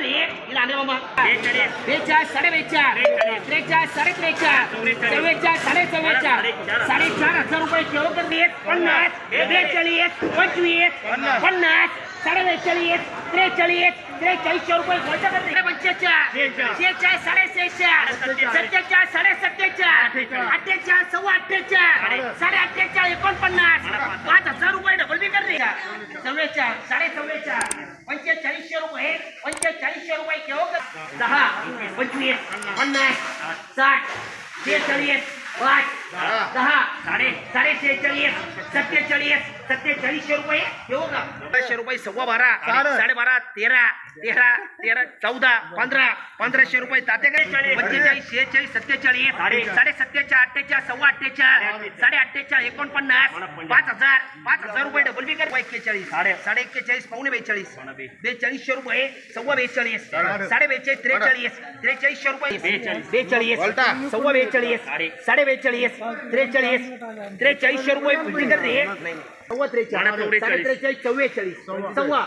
मामा बेचाळीस. साडे त्रेचाळीस. साडे चव्वेचाळीस. साडे चव्वेचाळ साडेचार. साडेचार हजार रुपये किलो कर रे पन्नास बेचाळीस पंचवीस पन्नास. पन्नास साडे बेचाळीस त्रेचाळीस त्रेचाळीसशे रुपये खर्च कर रे पंचेचाळ शेहेचाळ. शेहेचाळीस साडे सत्तेचाळीस. साडे अठ्ठेचाळीस. सव्वा साडे एकोणपन्नास पाच हजार रुपये डबल बी कर रे चव्वेचाळ साडे चव्वेचाळ पंचेचाळीसशे रुपये पंचेचाळीसशे रुपये केवळ दहा पंचवीस पन्नास साठ शेहेचाळीस पाच दहा साडे साडे शेहेचाळीस सत्तेचाळीस सत्तेचाळीसशे रुपये. केव्हा का बाराशे रुपये सव्वा बारा साडेबारा तेरा तेरा तेरा चौदा पंधरा पंधराशे रुपये ताते काय पंचेचाळीस शेहेचाळीस सत्तेचाळीस साडे सत्तेचाळ अठ्ठेचाळ सव्वा अठ्ठेचाळ साडे अठ्ठेचाळ एकोणपन्नास पाच हजार पाच हजार रुपये डबल बी कर एक्केचाळीस साडे साडे एक्केचाळीस पावणे बेचाळीस बेचाळीसशे रुपये सव्वा बेचाळीस साडे बेचाळीस त्रेचाळीस त्रेचाळीसशे रुपये बेचाळीस. बेचाळीस सव्वा बेचाळीस साडे बेचाळीस त्रेचाळीस त्रेचाळीसशे रुपये किती कर रे सव्वा त्रेचाळीस. साडे त्रेचाळीस चव्वेचाळीस. सव्वा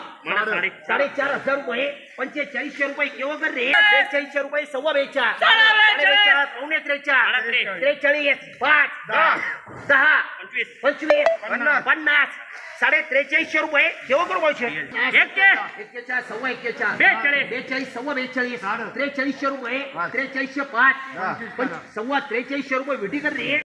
साडेचार हजार रुपये. पंचेचाळीसशे रुपये केव्हा कर रे. बेचाळीसशे रुपये सव्वा बेचाळ साडे बेचाळ पावणे त्रेचाळीस. त्रेचाळीस पाच दहा. पंचवीस. पंचवीस पन्नास. साडे त्रेचाळीसशे रुपये केव्हा करू पाहिजे एक्के. एक्केचाळीस. सव्वा एक्केचाळीस. बेचाळीस. बेचाळीस सव्वा बेचाळीस. त्रेचाळीसशे रुपये त्रेचाळीसशे पाच. सव्वा त्रेचाळीसशे रुपये विटी कर रे